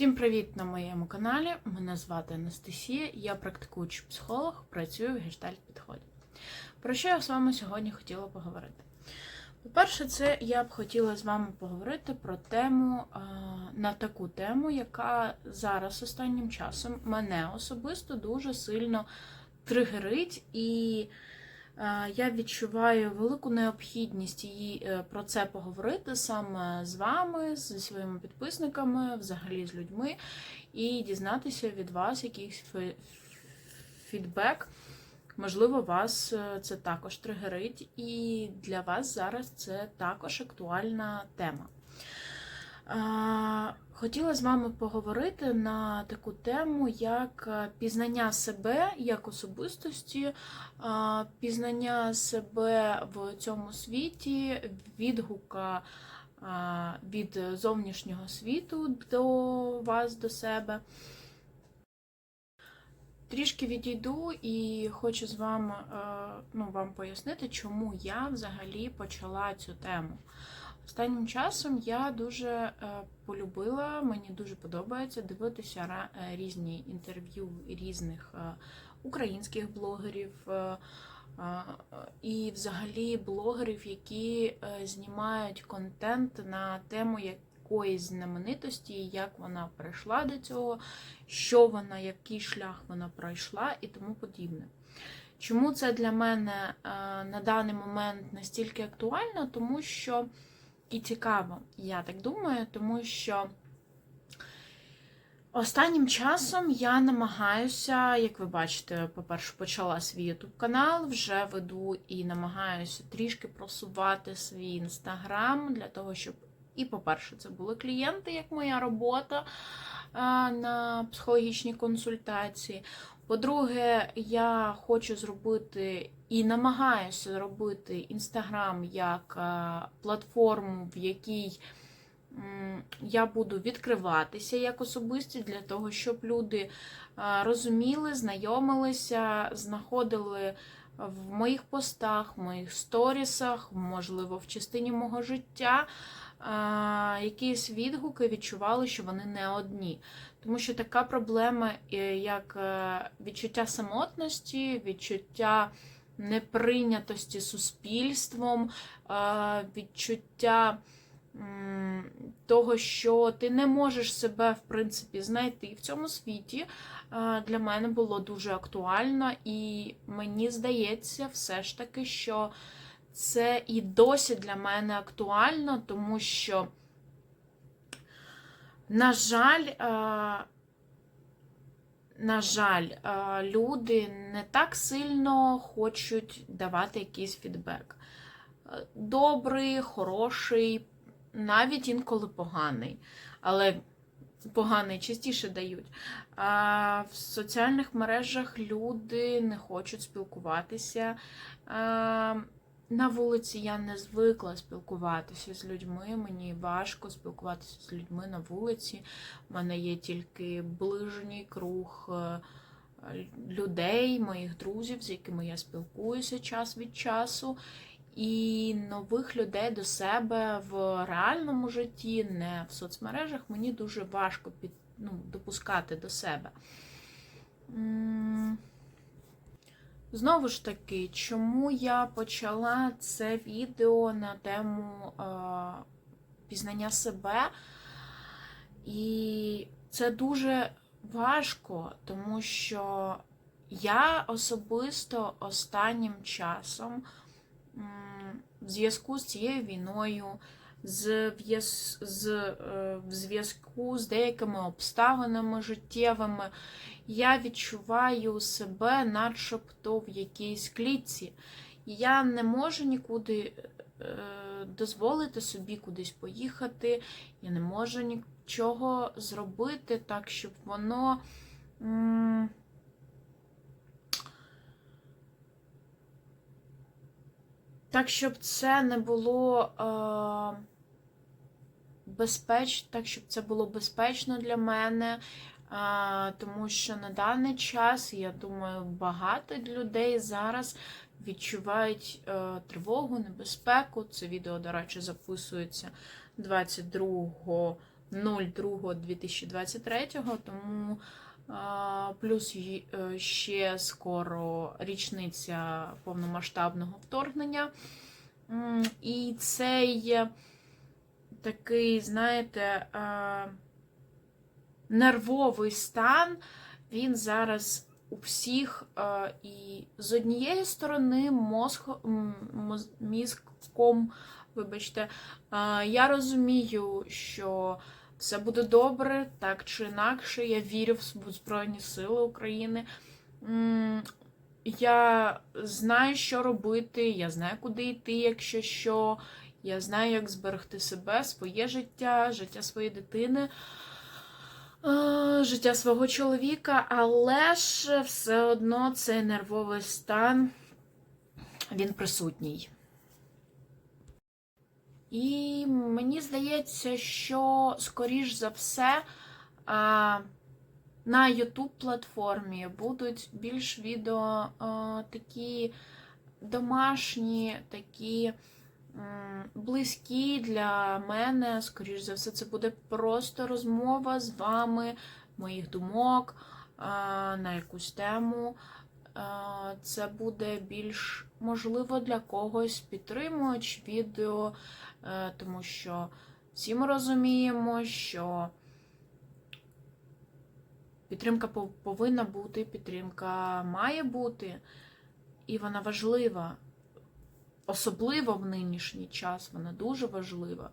Всім привіт на моєму каналі. Мене звати Анастасія, я практикуючий психолог, працюю в гештальт підході. Про що я з вами сьогодні хотіла поговорити? По-перше, це я б хотіла з вами поговорити про тему на таку тему, яка зараз останнім часом мене особисто дуже сильно тригерить, і я відчуваю велику необхідність її е, про це поговорити саме з вами, зі своїми підписниками, взагалі з людьми, і дізнатися від вас якийсь фідбек. Можливо, вас е, це також тригерить, і для вас зараз це також актуальна тема. Хотіла з вами поговорити на таку тему, як е, пізнання себе як особистості, пізнання себе в цьому світі, відгука від зовнішнього світу до вас, до себе. Трішки відійду і хочу з вами е, ну, вам пояснити, чому я взагалі почала цю тему. Останнім часом я дуже е, полюбила, мені дуже подобається дивитися е, різні інтерв'ю різних е, українських блогерів і взагалі блогерів, які знімають контент на тему якоїсь знаменитості, як вона прийшла до цього, що вона, який шлях вона пройшла і тому подібне. Чому це для мене на даний момент настільки актуально? Тому що і цікаво, я так думаю, тому що останнім часом я намагаюся, як ви бачите, по-перше, почала свій YouTube канал, вже веду і намагаюся трішки просувати свій інстаграм для того, щоб і, по-перше, це були клієнти, як моя робота на психологічні консультації. По-друге, я хочу зробити і намагаюся зробити Інстаграм як платформу, в якій я буду відкриватися як особисті для того, щоб люди розуміли, знайомилися, знаходили в моїх постах, в моїх сторісах, можливо, в частині мого життя якісь відгуки відчували, що вони не одні. Тому що така проблема, е, як е, відчуття самотності, відчуття неприйнятості суспільством, відчуття того, що ти не можеш себе, в принципі, знайти в цьому світі, для мене було дуже актуально, і мені здається, все ж таки, що це і досі для мене актуально, тому що, на жаль, е, на жаль, е, люди не так сильно хочуть давати якийсь фідбек. Е, Добрий, хороший, навіть інколи поганий, але поганий частіше дають. А в соціальних мережах люди не хочуть спілкуватися. На вулиці я не звикла спілкуватися з людьми. Мені важко спілкуватися з людьми на вулиці. У мене є тільки ближній круг е, людей, моїх друзів, з якими я спілкуюся час від часу. І нових людей до себе в реальному житті, не в соцмережах, мені дуже важко під, ну, допускати до себе. Знову ж таки, чому я почала це відео на тему е, пізнання себе? І це дуже важко, тому що я особисто останнім часом в зв'язку з цією війною, з е, зв'язку з деякими обставинами життєвими, я відчуваю себе начебто в якійсь клітці. Я не можу нікуди е, дозволити собі кудись поїхати, я не можу нічого зробити так, щоб воно. Так, щоб це не було е, безпечно, так, щоб це було безпечно для мене. Е, тому що на даний час, я думаю, багато людей зараз відчувають е, тривогу, небезпеку. Це відео, до речі, записується 22 02.2023, тому плюс е, ще скоро річниця повномасштабного вторгнення. І цей е, такий, знаєте, е, нервовий стан, він зараз у всіх і з однієї сторони мозг, м, моз- мізком, вибачте, я розумію, що все буде добре, так чи інакше. Я вірю в Збройні Сили України. Я знаю, що робити, я знаю, куди йти, якщо що. Я знаю, як зберегти себе, своє життя, життя своєї дитини, життя свого чоловіка, але ж все одно цей нервовий стан він присутній. І мені здається, що, скоріш за все, на YouTube платформі будуть більш відео такі домашні, такі близькі для мене. Скоріш за все, це буде просто розмова з вами, моїх думок на якусь тему. Це буде більш можливо для когось підтримувач відео, е, тому що всі ми розуміємо, що підтримка повинна бути, підтримка має бути, і вона важлива. Особливо в нинішній час вона дуже важлива,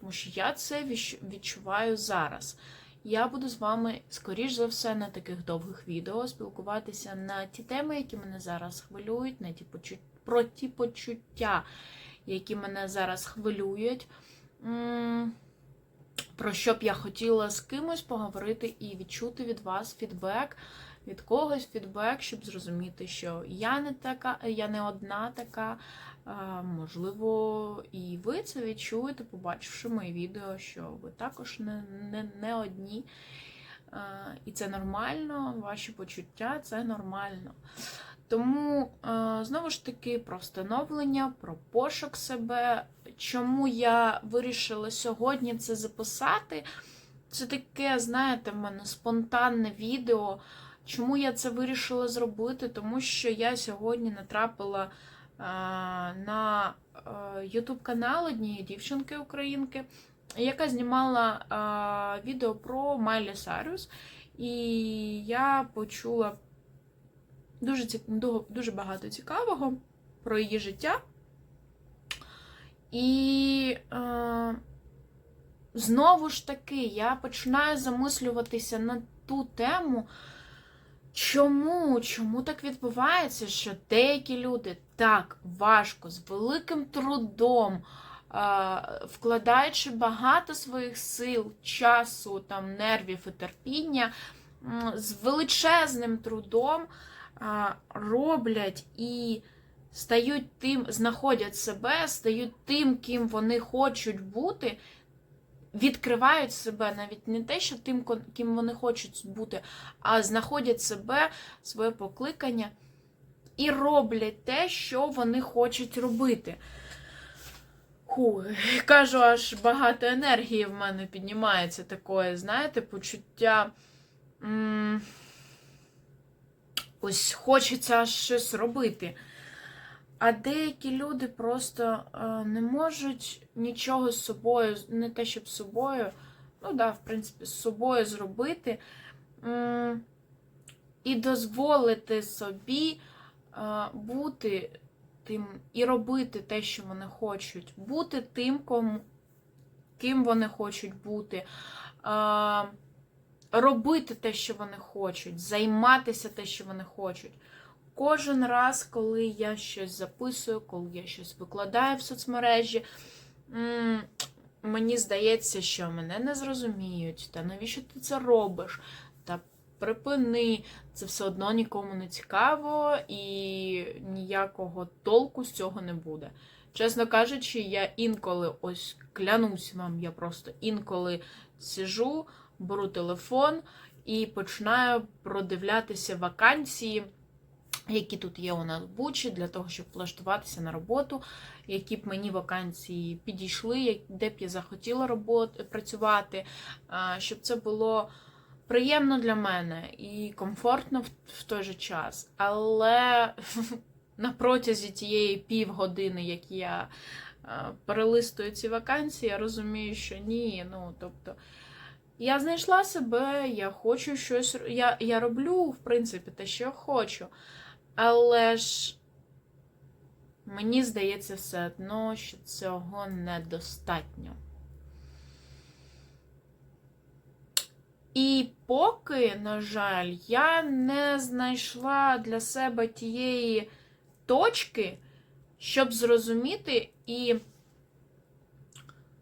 тому що я це відчуваю зараз. Я буду з вами, скоріш за все, на таких довгих відео спілкуватися на ті теми, які мене зараз хвилюють, на ті почу... про ті почуття, які мене зараз хвилюють. Про що б я хотіла з кимось поговорити і відчути від вас фідбек, від когось фідбек, щоб зрозуміти, що я не така, я не одна така. Можливо, і ви це відчуєте, побачивши мої відео, що ви також не, не, не одні. І це нормально, ваші почуття це нормально. Тому, знову ж таки, про встановлення, про пошук себе. Чому я вирішила сьогодні це записати? Це таке, знаєте, в мене спонтанне відео. Чому я це вирішила зробити? Тому що я сьогодні натрапила на YouTube канал однієї дівчинки українки, яка знімала е, відео про Майлі Саріус. І я почула дуже, дуже багато цікавого про її життя. І е, знову ж таки я починаю замислюватися на ту тему, чому, чому так відбувається, що деякі люди так важко, з великим трудом, вкладаючи багато своїх сил, часу, там, нервів і терпіння, з величезним трудом роблять і стають тим, знаходять себе, стають тим, ким вони хочуть бути, відкривають себе навіть не те, що тим, ким вони хочуть бути, а знаходять себе, своє покликання і роблять те, що вони хочуть робити. Ху, кажу, аж багато енергії в мене піднімається такое, знаєте, почуття. м, Ось хочеться щось робити. А деякі люди просто е, не можуть нічого з собою, не те, щоб з собою, ну да, в принципі, з собою зробити і дозволити собі е, бути тим і робити те, що вони хочуть, бути тим, кому, ким вони хочуть бути. Е, робити те, що вони хочуть, займатися те, що вони хочуть. Кожен раз, коли я щось записую, коли я щось викладаю в соцмережі, мені здається, що мене не зрозуміють. Та навіщо ти це робиш? Та припини, це все одно нікому не цікаво і ніякого толку з цього не буде. Чесно кажучи, я інколи ось клянусь вам, я просто інколи сижу, беру телефон і починаю продивлятися вакансії які тут є у нас Бучі, для того, щоб влаштуватися на роботу, які б мені вакансії підійшли, де б я захотіла робот, працювати, щоб це було приємно для мене і комфортно в, в той же час. Але на протязі тієї півгодини, як я перелистую ці вакансії, я розумію, що ні. Ну, тобто, я знайшла себе, я хочу щось. Я, я роблю, в принципі, те, що я хочу. Але ж мені здається все одно, що цього недостатньо. І поки, на жаль, я не знайшла для себе тієї точки, щоб зрозуміти і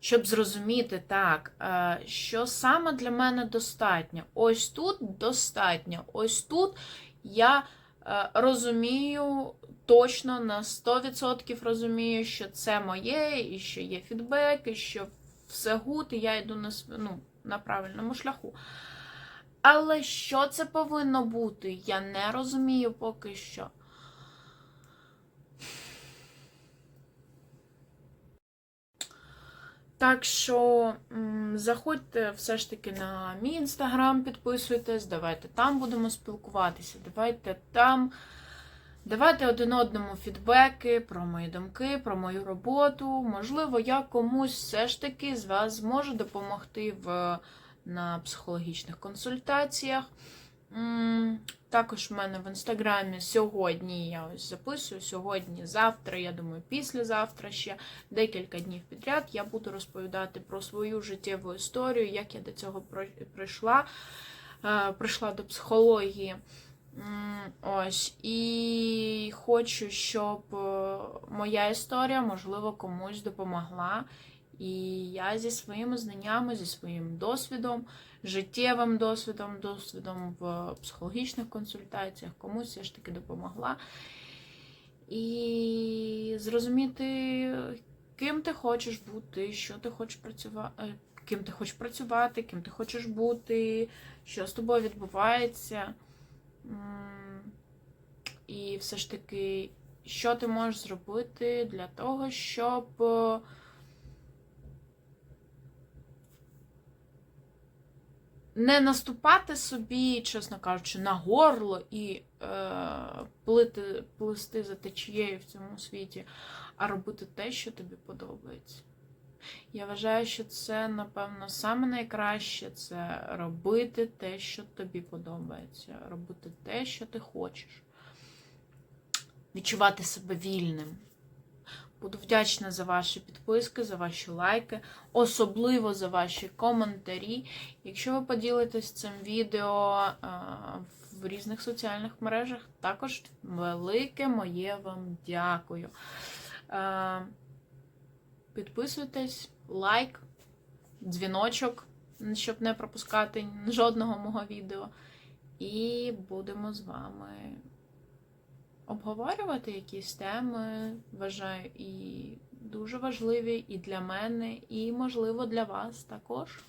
щоб зрозуміти так, е, що саме для мене достатньо. Ось тут достатньо. Ось тут я розумію точно на 100% розумію, що це моє, і що є фідбек, і що все гуд, і я йду на, ну, на правильному шляху. Але що це повинно бути, я не розумію поки що. Так що заходьте все ж таки на мій інстаграм, підписуйтесь, давайте там будемо спілкуватися, давайте там. Давайте один одному фідбеки про мої думки, про мою роботу. Можливо, я комусь все ж таки з вас зможу допомогти в, на психологічних консультаціях. Також в мене в інстаграмі сьогодні я ось записую. Сьогодні, завтра, я думаю, післязавтра ще декілька днів підряд я буду розповідати про свою життєву історію, як я до цього прийшла, е, прийшла до психології. Ось, і хочу, щоб е, моя історія, можливо, комусь допомогла. І я зі своїми знаннями, зі своїм досвідом, життєвим досвідом, досвідом в психологічних консультаціях комусь все ж таки допомогла. І зрозуміти, ким ти хочеш бути, що ти хочеш працювати, ким ти хочеш працювати, ким ти хочеш бути, що з тобою відбувається. І все ж таки, що ти можеш зробити для того, щоб не наступати собі, чесно кажучи, на горло і е, плити, плисти за течією в цьому світі, а робити те, що тобі подобається. Я вважаю, що це, напевно, саме найкраще це робити те, що тобі подобається, робити те, що ти хочеш. Відчувати себе вільним. Буду вдячна за ваші підписки, за ваші лайки, особливо за ваші коментарі. Якщо ви поділитесь цим відео е, в різних соціальних мережах, також велике моє вам дякую. Е, Підписуйтесь, лайк, дзвіночок, щоб не пропускати жодного мого відео. І будемо з вами обговорювати якісь теми, вважаю, і дуже важливі і для мене, і, можливо, для вас також.